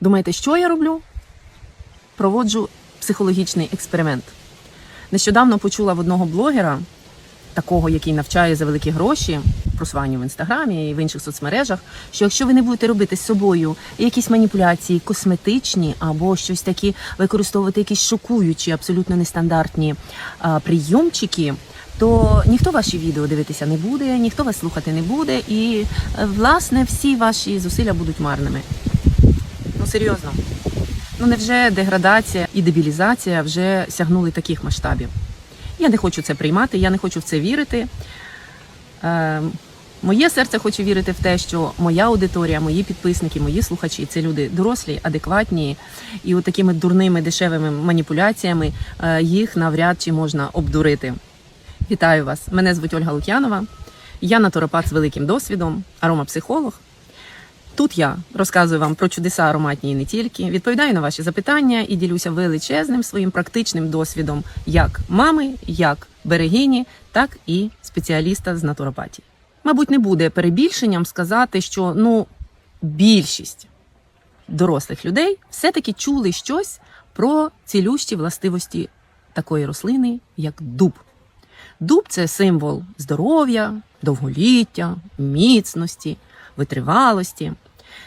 Думаєте, що я роблю? Проводжу психологічний експеримент. Нещодавно почула в одного блогера, такого, який навчає за великі гроші, просуванню в інстаграмі і в інших соцмережах, що якщо ви не будете робити з собою якісь маніпуляції косметичні або щось такі використовувати якісь шокуючі, абсолютно нестандартні а, прийомчики, то ніхто ваші відео дивитися не буде, ніхто вас слухати не буде, і е, власне всі ваші зусилля будуть марними. Ну серйозно. Ну невже деградація і дебілізація вже сягнули таких масштабів? Я не хочу це приймати, я не хочу в це вірити. Е, моє серце хоче вірити в те, що моя аудиторія, мої підписники, мої слухачі це люди дорослі, адекватні, і от такими дурними дешевими маніпуляціями е, їх навряд чи можна обдурити. Вітаю вас! Мене звуть Ольга Лук'янова. Я натуропат з великим досвідом, аромапсихолог. Тут я розказую вам про чудеса ароматні і не тільки, відповідаю на ваші запитання і ділюся величезним своїм практичним досвідом як мами, як берегині, так і спеціаліста з натуропатії. Мабуть, не буде перебільшенням сказати, що ну більшість дорослих людей все-таки чули щось про цілющі властивості такої рослини, як дуб. Дуб це символ здоров'я, довголіття, міцності, витривалості.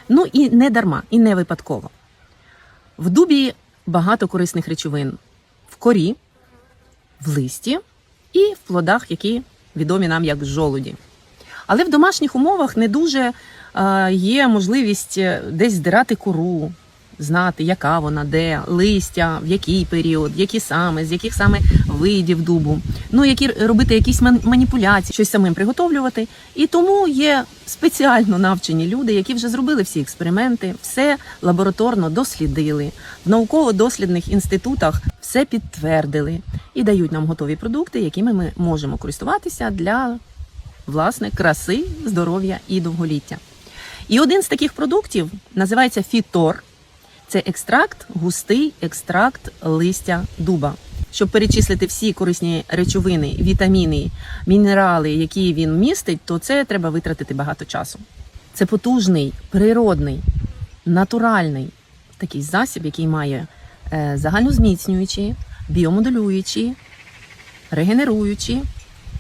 Ну і не дарма, і не випадково. В дубі багато корисних речовин в корі, в листі і в плодах, які відомі нам як жолуді. Але в домашніх умовах не дуже е, є можливість е, десь здирати кору, знати, яка вона, де, листя, в який період, які саме, з яких саме видів дубу. Ну, які робити якісь маніпуляції, щось самим приготовлювати. І тому є спеціально навчені люди, які вже зробили всі експерименти, все лабораторно дослідили, в науково-дослідних інститутах все підтвердили і дають нам готові продукти, якими ми можемо користуватися для власне краси, здоров'я і довголіття. І один з таких продуктів називається фітор. Це екстракт, густий екстракт листя дуба. Щоб перечислити всі корисні речовини, вітаміни, мінерали, які він містить, то це треба витратити багато часу. Це потужний, природний, натуральний такий засіб, який має е, загальнозміцнюючі, біомодулюючі, регенеруючі,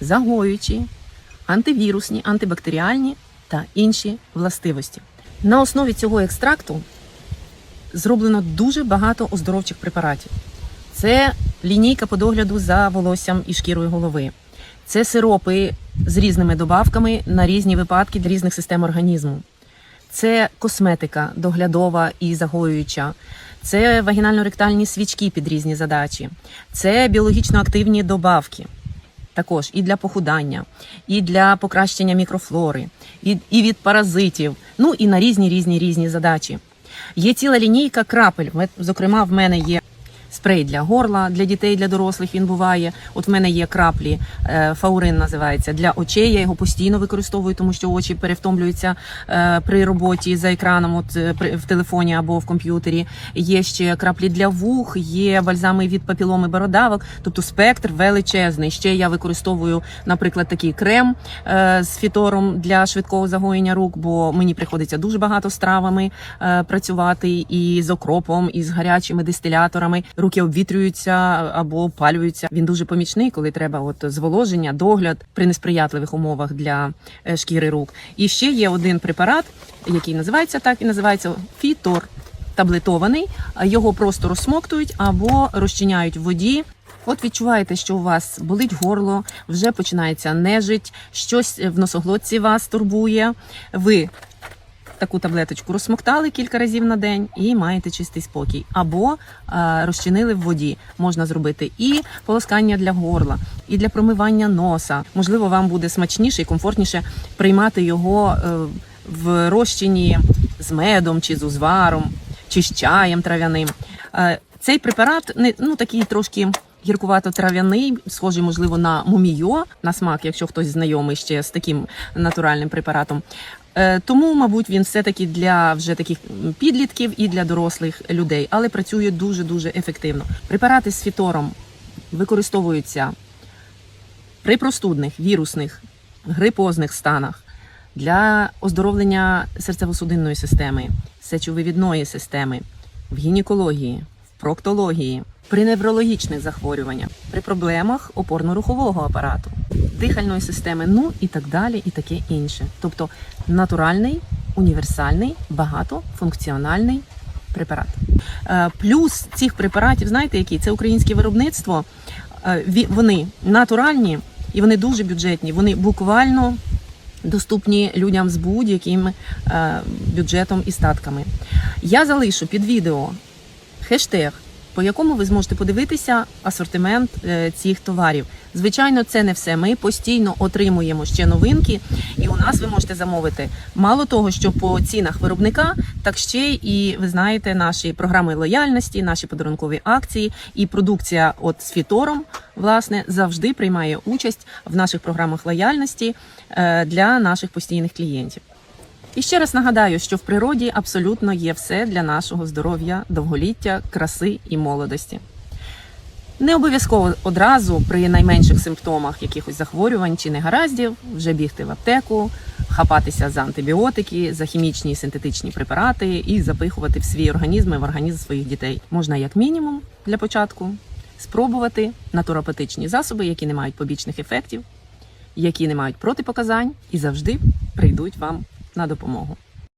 загоюючі, антивірусні, антибактеріальні та інші властивості. На основі цього екстракту зроблено дуже багато оздоровчих препаратів. Це лінійка по догляду за волоссям і шкірою голови. Це сиропи з різними добавками на різні випадки для різних систем організму. Це косметика доглядова і загоююча. Це вагінально-ректальні свічки під різні задачі. Це біологічно активні добавки. Також і для похудання, і для покращення мікрофлори, і, і від паразитів, ну і на різні різні різні задачі. Є ціла лінійка крапель. Зокрема, в мене є спрей для горла, для дітей, для дорослих він буває. От в мене є краплі, е, фаурин називається для очей. Я його постійно використовую, тому що очі перевтомлюються е, при роботі за екраном, от е, в телефоні або в комп'ютері. Є ще краплі для вух, є бальзами від папіломи бородавок. Тобто спектр величезний. Ще я використовую, наприклад, такий крем з фітором для швидкого загоєння рук, бо мені приходиться дуже багато з травами працювати і з окропом, і з гарячими дистиляторами. Руки обвітрюються або опалюються. Він дуже помічний, коли треба от зволоження, догляд при несприятливих умовах для е, шкіри рук. І ще є один препарат, який називається так і називається фітор. Таблетований, його просто розсмоктують або розчиняють в воді. От відчуваєте, що у вас болить горло, вже починається нежить, щось в носоглотці вас турбує. Ви таку таблеточку розсмоктали кілька разів на день і маєте чистий спокій. Або е, розчинили в воді. Можна зробити і полоскання для горла, і для промивання носа. Можливо, вам буде смачніше і комфортніше приймати його е, в розчині з медом чи з узваром, чи з чаєм трав'яним. Е, цей препарат не ну такий трошки. Гіркувато-трав'яний, схожий, можливо, на мумійо на смак, якщо хтось знайомий ще з таким натуральним препаратом. Е, Тому, мабуть, він все-таки для вже таких підлітків і для дорослих людей, але працює дуже дуже ефективно. Препарати з фітором використовуються при простудних, вірусних, грипозних станах для оздоровлення серцево-судинної системи, сечовивідної системи, в гінекології, в проктології, при неврологічних захворюваннях, при проблемах опорно-рухового апарату, дихальної системи, ну і так далі, і таке інше. Тобто натуральний, універсальний, багатофункціональний препарат. Е, Плюс цих препаратів, знаєте, які це українське виробництво. е, Вони натуральні і вони дуже бюджетні. Вони буквально доступні людям з будь-яким е, бюджетом і статками. Я залишу під відео хештег, по якому ви зможете подивитися асортимент е, цих товарів. Звичайно, це не все. Ми постійно отримуємо ще новинки, і у нас ви можете замовити мало того, що по цінах виробника, так ще і ви знаєте наші програми лояльності, наші подарункові акції і продукція от з фітором власне завжди приймає участь в наших програмах лояльності е, для наших постійних клієнтів. І ще раз нагадаю, що в природі абсолютно є все для нашого здоров'я, довголіття, краси і молодості. Не обов'язково одразу при найменших симптомах якихось захворювань чи негараздів вже бігти в аптеку, хапатися за антибіотики, за хімічні і синтетичні препарати і запихувати в свій організм і в організм своїх дітей. Можна як мінімум для початку спробувати натуропатичні засоби, які не мають побічних ефектів, які не мають протипоказань і завжди прийдуть вам на допомогу.